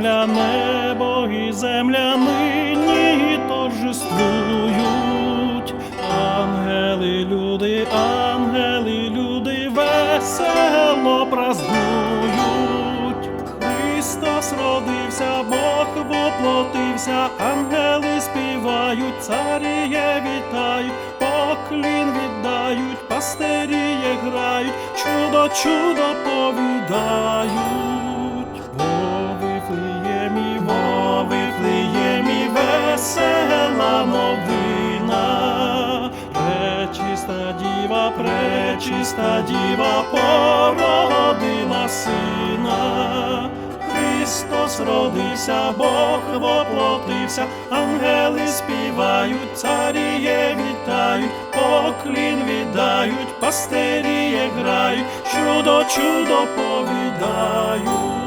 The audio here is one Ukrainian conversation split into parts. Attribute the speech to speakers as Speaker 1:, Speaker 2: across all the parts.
Speaker 1: Земля, небо і земля нині торжествують. Ангели, люди, ангели, люди весело празднують. Христос родився, Бог воплотився, ангели співають, царіє вітають, поклін віддають, пастиріє грають, чудо, чудо повідають. Новина. Пречиста діва, пречиста діва породила сина. Христос родився, Бог воплотився, ангели співають, царіє вітають, поклін віддають, пастиріє грають, чудо, чудо повідають.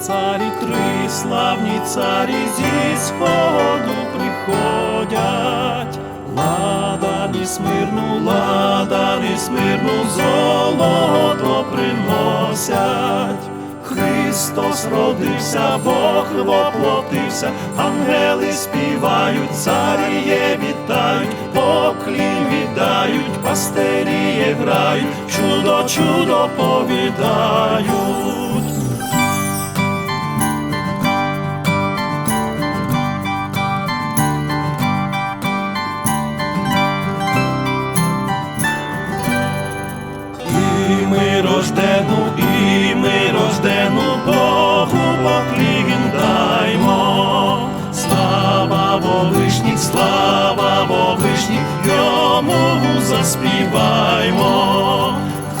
Speaker 1: Царі, три славні царі зі сходу приходять. Ладані смирну, ладані смирну, золото приносять. Христос родився, Бог воплотився, ангели співають, царіє вітають, поклін віддають, пастиріє грають, чудо, чудо повідають. Вовишніх, слава Вовишніх, йому заспіваймо.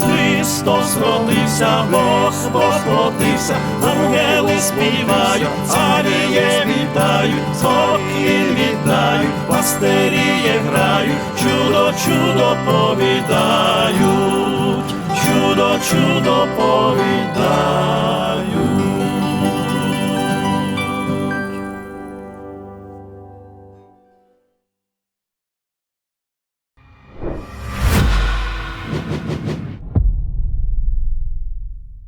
Speaker 1: Христос родився, Бог воплотився, ангели співають, царіє вітають, поклін віддають, пастиріє грають, чудо, чудо повідають, чудо, чудо повідають.